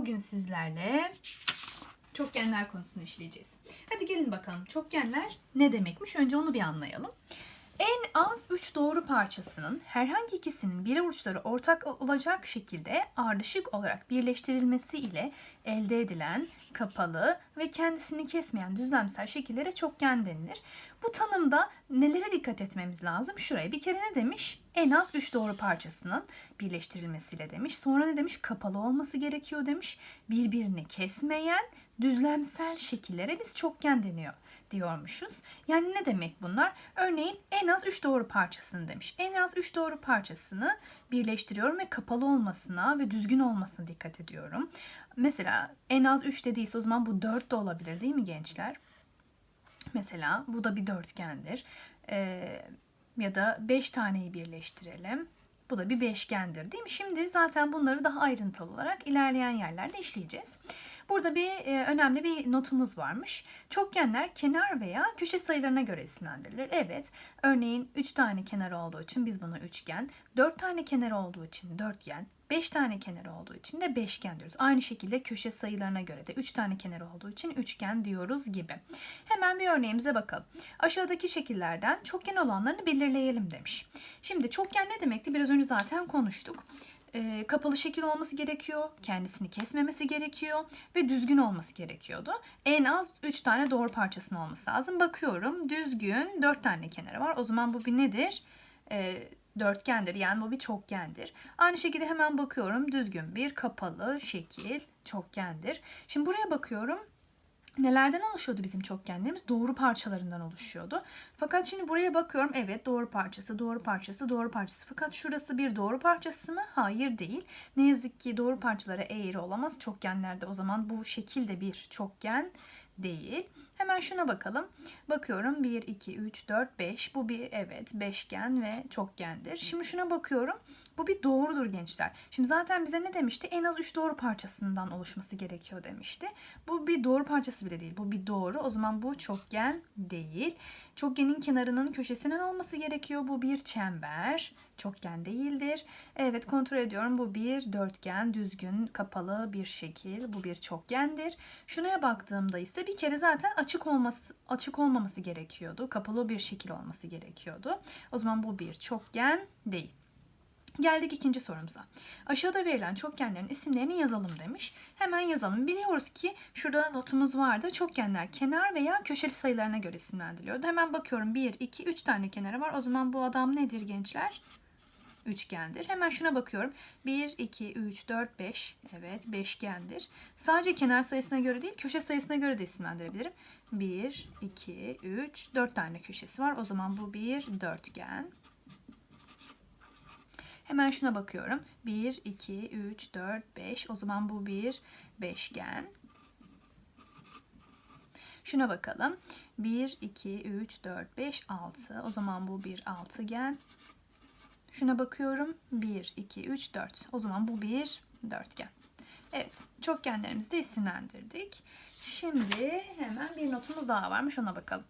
Bugün sizlerle çokgenler konusunu işleyeceğiz. Hadi gelin bakalım çokgenler ne demekmiş? Önce onu bir anlayalım. En az 3 doğru parçasının herhangi ikisinin birer uçları ortak olacak şekilde ardışık olarak birleştirilmesi ile elde edilen kapalı ve kendisini kesmeyen düzlemsel şekillere çokgen denilir. Bu tanımda nelere dikkat etmemiz lazım? Şuraya bir kere ne demiş? En az 3 doğru parçasının birleştirilmesiyle demiş. Sonra ne demiş? Kapalı olması gerekiyor demiş. Birbirini kesmeyen düzlemsel şekillere biz çokgen deniyor diyormuşuz. Yani ne demek bunlar? Örneğin en az 3 doğru parçasını demiş. En az 3 doğru parçasını birleştiriyorum ve kapalı olmasına ve düzgün olmasına dikkat ediyorum. Mesela en az 3 dediyse o zaman bu 4 de olabilir değil mi gençler? Mesela bu da bir dörtgendir. Ee, ya da 5 taneyi birleştirelim. Bu da bir beşgendir değil mi? Şimdi zaten bunları daha ayrıntılı olarak ilerleyen yerlerde işleyeceğiz. Burada bir e, önemli bir notumuz varmış. Çokgenler kenar veya köşe sayılarına göre isimlendirilir. Evet, örneğin 3 tane kenar olduğu için biz buna üçgen, 4 tane kenar olduğu için dörtgen, 5 tane kenar olduğu için de beşgen diyoruz. Aynı şekilde köşe sayılarına göre de 3 tane kenar olduğu için üçgen diyoruz gibi. Hemen bir örneğimize bakalım. Aşağıdaki şekillerden çokgen olanlarını belirleyelim demiş. Şimdi çokgen ne demekti? Biraz önce zaten konuştuk e, kapalı şekil olması gerekiyor, kendisini kesmemesi gerekiyor ve düzgün olması gerekiyordu. En az 3 tane doğru parçasının olması lazım. Bakıyorum düzgün 4 tane kenarı var. O zaman bu bir nedir? E, dörtgendir yani bu bir çokgendir. Aynı şekilde hemen bakıyorum düzgün bir kapalı şekil çokgendir. Şimdi buraya bakıyorum Nelerden oluşuyordu bizim çokgenlerimiz? Doğru parçalarından oluşuyordu. Fakat şimdi buraya bakıyorum. Evet doğru parçası, doğru parçası, doğru parçası. Fakat şurası bir doğru parçası mı? Hayır değil. Ne yazık ki doğru parçalara eğri olamaz çokgenlerde. O zaman bu şekilde bir çokgen değil. Hemen şuna bakalım. Bakıyorum 1, 2, 3, 4, 5. Bu bir evet beşgen ve çokgendir. Şimdi şuna bakıyorum. Bu bir doğrudur gençler. Şimdi zaten bize ne demişti? En az 3 doğru parçasından oluşması gerekiyor demişti. Bu bir doğru parçası bile değil. Bu bir doğru. O zaman bu çokgen değil. Çokgenin kenarının köşesinin olması gerekiyor. Bu bir çember. Çokgen değildir. Evet kontrol ediyorum. Bu bir dörtgen, düzgün, kapalı bir şekil. Bu bir çokgendir. Şuraya baktığımda ise bir kere zaten açık olması açık olmaması gerekiyordu. Kapalı bir şekil olması gerekiyordu. O zaman bu bir çokgen değil. Geldik ikinci sorumuza. Aşağıda verilen çokgenlerin isimlerini yazalım demiş. Hemen yazalım. Biliyoruz ki şurada notumuz vardı. Çokgenler kenar veya köşeli sayılarına göre isimlendiriliyordu. Hemen bakıyorum 1, 2, 3 tane kenarı var. O zaman bu adam nedir gençler? Üçgendir. Hemen şuna bakıyorum. 1, 2, 3, 4, 5. Evet beşgendir. Sadece kenar sayısına göre değil köşe sayısına göre de isimlendirebilirim. 1, 2, 3, 4 tane köşesi var. O zaman bu bir dörtgen. Hemen şuna bakıyorum. 1, 2, 3, 4, 5. O zaman bu bir beşgen. Şuna bakalım. 1, 2, 3, 4, 5, 6. O zaman bu bir altıgen. Şuna bakıyorum. 1, 2, 3, 4. O zaman bu bir dörtgen. Evet, çokgenlerimizi de isimlendirdik. Şimdi hemen bir notumuz daha varmış ona bakalım.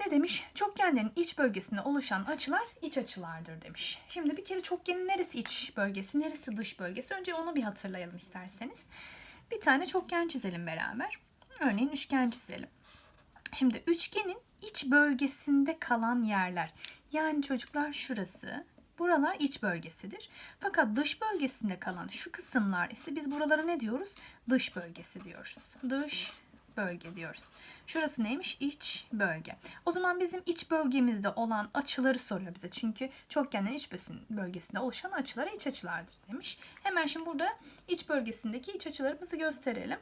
Ne demiş? Çokgenlerin iç bölgesinde oluşan açılar iç açılardır demiş. Şimdi bir kere çokgenin neresi iç bölgesi, neresi dış bölgesi? Önce onu bir hatırlayalım isterseniz. Bir tane çokgen çizelim beraber. Örneğin üçgen çizelim. Şimdi üçgenin iç bölgesinde kalan yerler. Yani çocuklar şurası, buralar iç bölgesidir. Fakat dış bölgesinde kalan şu kısımlar ise biz buralara ne diyoruz? Dış bölgesi diyoruz. Dış bölge diyoruz. Şurası neymiş? İç bölge. O zaman bizim iç bölgemizde olan açıları soruyor bize. Çünkü çokgenlerin iç bölgesinde oluşan açılara iç açılardır demiş. Hemen şimdi burada iç bölgesindeki iç açılarımızı gösterelim.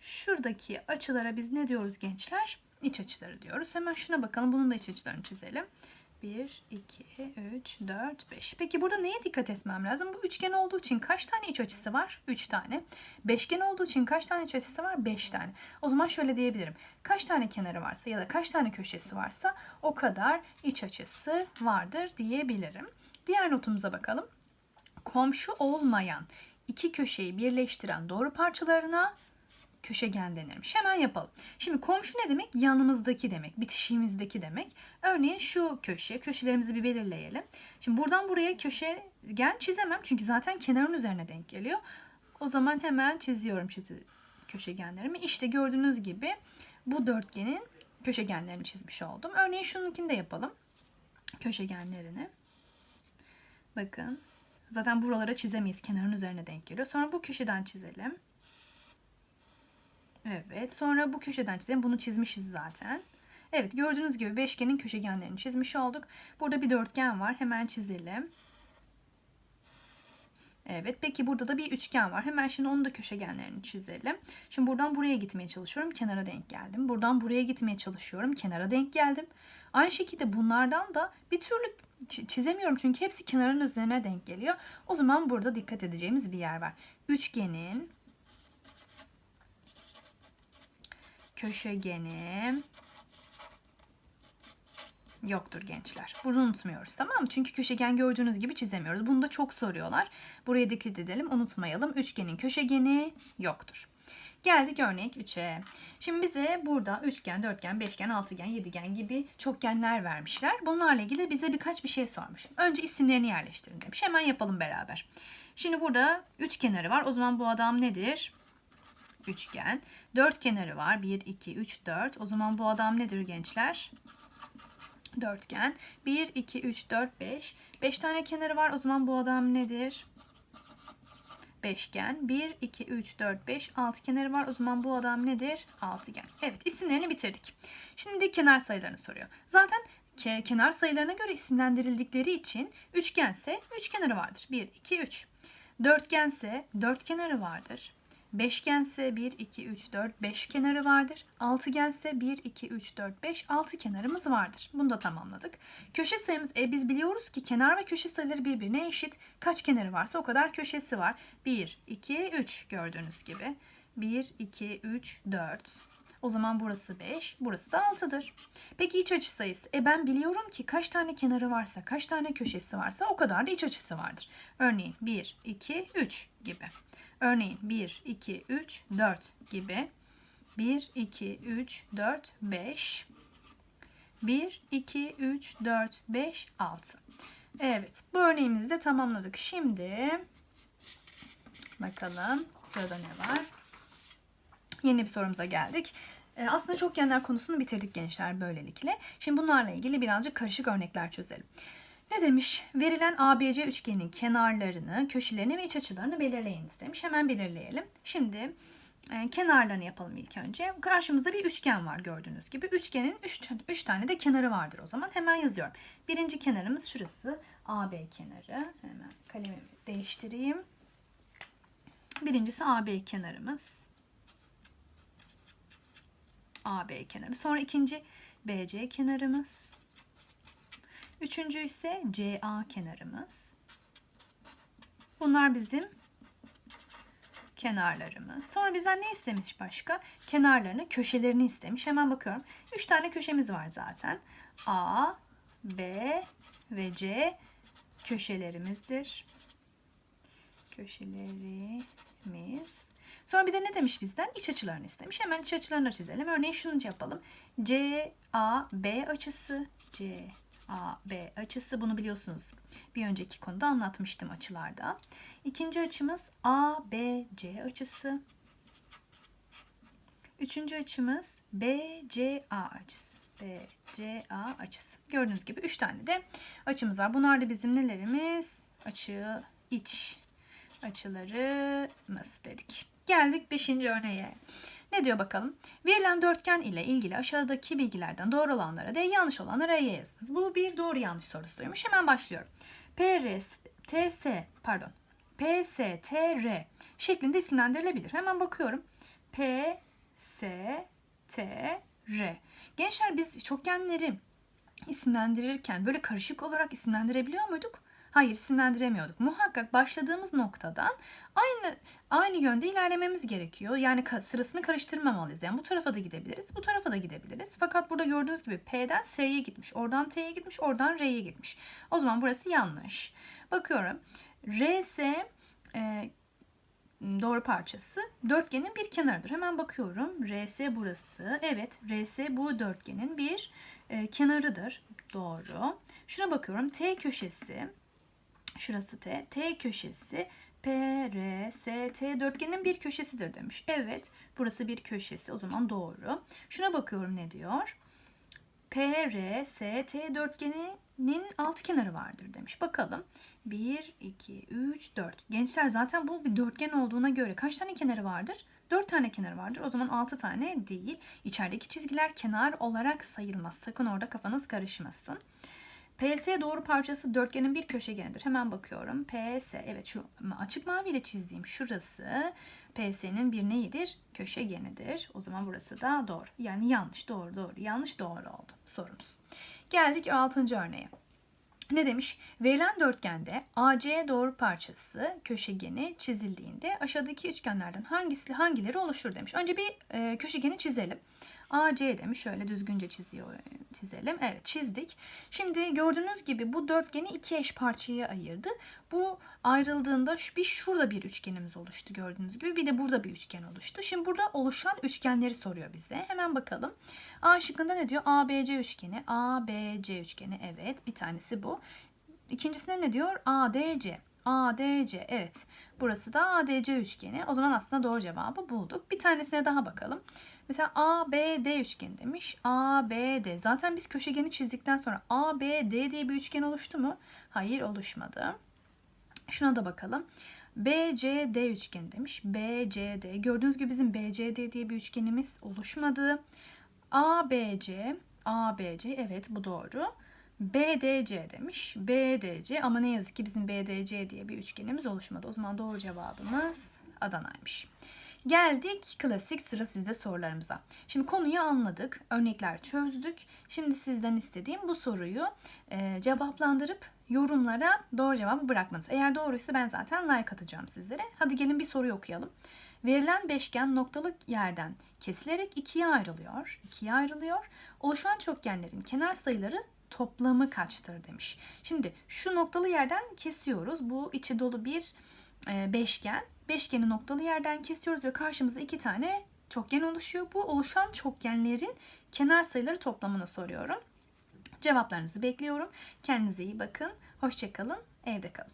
Şuradaki açılara biz ne diyoruz gençler? İç açıları diyoruz. Hemen şuna bakalım. Bunun da iç açılarını çizelim. 1, 2, 3, 4, 5. Peki burada neye dikkat etmem lazım? Bu üçgen olduğu için kaç tane iç açısı var? 3 tane. Beşgen olduğu için kaç tane iç açısı var? 5 tane. O zaman şöyle diyebilirim. Kaç tane kenarı varsa ya da kaç tane köşesi varsa o kadar iç açısı vardır diyebilirim. Diğer notumuza bakalım. Komşu olmayan iki köşeyi birleştiren doğru parçalarına köşegen denirmiş. Hemen yapalım. Şimdi komşu ne demek? Yanımızdaki demek, bitişiğimizdeki demek. Örneğin şu köşe, köşelerimizi bir belirleyelim. Şimdi buradan buraya köşegen çizemem çünkü zaten kenarın üzerine denk geliyor. O zaman hemen çiziyorum çizi köşegenlerimi. İşte gördüğünüz gibi bu dörtgenin köşegenlerini çizmiş oldum. Örneğin şununkini de yapalım. Köşegenlerini. Bakın. Zaten buralara çizemeyiz. Kenarın üzerine denk geliyor. Sonra bu köşeden çizelim. Evet. Sonra bu köşeden çizelim. Bunu çizmişiz zaten. Evet. Gördüğünüz gibi beşgenin köşegenlerini çizmiş olduk. Burada bir dörtgen var. Hemen çizelim. Evet. Peki burada da bir üçgen var. Hemen şimdi onun da köşegenlerini çizelim. Şimdi buradan buraya gitmeye çalışıyorum. Kenara denk geldim. Buradan buraya gitmeye çalışıyorum. Kenara denk geldim. Aynı şekilde bunlardan da bir türlü çizemiyorum çünkü hepsi kenarın üzerine denk geliyor. O zaman burada dikkat edeceğimiz bir yer var. Üçgenin köşegeni yoktur gençler. Bunu unutmuyoruz tamam mı? Çünkü köşegen gördüğünüz gibi çizemiyoruz. Bunu da çok soruyorlar. Buraya dikkat edelim. Unutmayalım. Üçgenin köşegeni yoktur. Geldik örnek 3'e. Şimdi bize burada üçgen, dörtgen, beşgen, altıgen, yedigen gibi çokgenler vermişler. Bunlarla ilgili bize birkaç bir şey sormuş. Önce isimlerini yerleştirin demiş. Hemen yapalım beraber. Şimdi burada üç kenarı var. O zaman bu adam nedir? Üçgen. Dört kenarı var. 1, 2, 3, 4. O zaman bu adam nedir gençler? Dörtgen. 1, 2, 3, 4, 5. 5 tane kenarı var. O zaman bu adam nedir? beşgen. 1, 2, 3, 4, 5, 6 kenarı var. O zaman bu adam nedir? Altıgen. Evet isimlerini bitirdik. Şimdi kenar sayılarını soruyor. Zaten ke- kenar sayılarına göre isimlendirildikleri için üçgense üç kenarı vardır. 1, 2, 3. Dörtgense dört kenarı vardır. Beşgense 1, 2, 3, 4, 5 kenarı vardır. Altıgense 1, 2, 3, 4, 5, 6 kenarımız vardır. Bunu da tamamladık. Köşe sayımız, e, biz biliyoruz ki kenar ve köşe sayıları birbirine eşit. Kaç kenarı varsa o kadar köşesi var. 1, 2, 3 gördüğünüz gibi. 1, 2, 3, 4. O zaman burası 5, burası da 6'dır. Peki iç açı sayısı? E ben biliyorum ki kaç tane kenarı varsa, kaç tane köşesi varsa o kadar da iç açısı vardır. Örneğin 1, 2, 3 gibi. Örneğin 1, 2, 3, 4 gibi. 1, 2, 3, 4, 5. 1, 2, 3, 4, 5, 6. Evet bu örneğimizi de tamamladık. Şimdi bakalım sırada ne var? Yeni bir sorumuza geldik. Ee, Aslında çokgenler konusunu bitirdik gençler böylelikle. Şimdi bunlarla ilgili birazcık karışık örnekler çözelim. Ne demiş? Verilen ABC üçgenin kenarlarını, köşelerini ve iç açılarını belirleyiniz demiş. Hemen belirleyelim. Şimdi e, kenarlarını yapalım ilk önce. Karşımızda bir üçgen var gördüğünüz gibi. Üçgenin 3 tane de kenarı vardır o zaman. Hemen yazıyorum. Birinci kenarımız şurası. AB kenarı. Hemen kalemimi değiştireyim. Birincisi AB kenarımız. AB kenarı. Sonra ikinci BC kenarımız. Üçüncü ise CA kenarımız. Bunlar bizim kenarlarımız. Sonra bizden ne istemiş başka? Kenarlarını, köşelerini istemiş. Hemen bakıyorum. Üç tane köşemiz var zaten. A, B ve C köşelerimizdir. Köşelerimiz. Sonra bir de ne demiş bizden? İç açılarını istemiş. Hemen iç açılarını çizelim. Örneğin şunu yapalım. C, A, B açısı. C, A, B açısı. Bunu biliyorsunuz. Bir önceki konuda anlatmıştım açılarda. İkinci açımız A, B, C açısı. Üçüncü açımız B, C, A açısı. B, C, A açısı. Gördüğünüz gibi üç tane de açımız var. Bunlar da bizim nelerimiz? Açı, iç açılarımız dedik. Geldik 5. örneğe. Ne diyor bakalım? Verilen dörtgen ile ilgili aşağıdaki bilgilerden doğru olanlara D, yanlış olanlara Y yazınız. Bu bir doğru yanlış sorusuymuş. Hemen başlıyorum. PR, TS, pardon. PSTR şeklinde isimlendirilebilir. Hemen bakıyorum. P, S, T, R. Gençler biz çokgenleri isimlendirirken böyle karışık olarak isimlendirebiliyor muyduk? Hayır, isimlendiremiyorduk. Muhakkak başladığımız noktadan aynı aynı yönde ilerlememiz gerekiyor. Yani sırasını karıştırmamalıyız. Yani bu tarafa da gidebiliriz, bu tarafa da gidebiliriz. Fakat burada gördüğünüz gibi P'den S'ye gitmiş, oradan T'ye gitmiş, oradan R'ye gitmiş. O zaman burası yanlış. Bakıyorum. RS e, doğru parçası dörtgenin bir kenarıdır. Hemen bakıyorum. RS burası. Evet, RS bu dörtgenin bir e, kenarıdır. Doğru. Şuna bakıyorum. T köşesi Şurası T. T köşesi P, R, S, T dörtgenin bir köşesidir demiş. Evet, burası bir köşesi. O zaman doğru. Şuna bakıyorum ne diyor? P, R, S, T dörtgeninin alt kenarı vardır demiş. Bakalım. 1, 2, 3, 4. Gençler zaten bu bir dörtgen olduğuna göre kaç tane kenarı vardır? 4 tane kenarı vardır. O zaman 6 tane değil. İçerideki çizgiler kenar olarak sayılmaz. Sakın orada kafanız karışmasın. PS doğru parçası dörtgenin bir köşegenidir. Hemen bakıyorum. PS evet şu açık maviyle çizdiğim şurası PS'nin bir neyidir? Köşegenidir. O zaman burası da doğru. Yani yanlış doğru doğru yanlış doğru oldu sorumuz. Geldik 6. örneğe. Ne demiş? Verilen dörtgende AC doğru parçası köşegeni çizildiğinde aşağıdaki üçgenlerden hangisi hangileri oluşur demiş. Önce bir e, köşegeni çizelim. AC demiş. Şöyle düzgünce çiziyor çizelim. Evet çizdik. Şimdi gördüğünüz gibi bu dörtgeni iki eş parçaya ayırdı. Bu ayrıldığında bir şurada bir üçgenimiz oluştu gördüğünüz gibi. Bir de burada bir üçgen oluştu. Şimdi burada oluşan üçgenleri soruyor bize. Hemen bakalım. A şıkkında ne diyor? ABC üçgeni. ABC üçgeni. Evet bir tanesi bu. İkincisinde ne diyor? ADC. ADC evet. Burası da ADC üçgeni. O zaman aslında doğru cevabı bulduk. Bir tanesine daha bakalım. Mesela ABD üçgeni demiş. ABD. Zaten biz köşegeni çizdikten sonra ABD diye bir üçgen oluştu mu? Hayır oluşmadı. Şuna da bakalım. BCD üçgeni demiş. BCD. Gördüğünüz gibi bizim BCD diye bir üçgenimiz oluşmadı. ABC. ABC evet bu doğru. BDC demiş. BDC ama ne yazık ki bizim BDC diye bir üçgenimiz oluşmadı. O zaman doğru cevabımız Adana'ymış. Geldik klasik sıra sizde sorularımıza. Şimdi konuyu anladık, örnekler çözdük. Şimdi sizden istediğim bu soruyu e, cevaplandırıp yorumlara doğru cevabı bırakmanız. Eğer doğruysa ben zaten like atacağım sizlere. Hadi gelin bir soruyu okuyalım. Verilen beşgen noktalık yerden kesilerek ikiye ayrılıyor. İkiye ayrılıyor. Oluşan çokgenlerin kenar sayıları toplamı kaçtır demiş. Şimdi şu noktalı yerden kesiyoruz. Bu içi dolu bir e, beşgen. Beşgeni noktalı yerden kesiyoruz ve karşımızda iki tane çokgen oluşuyor. Bu oluşan çokgenlerin kenar sayıları toplamını soruyorum. Cevaplarınızı bekliyorum. Kendinize iyi bakın. Hoşçakalın. Evde kalın.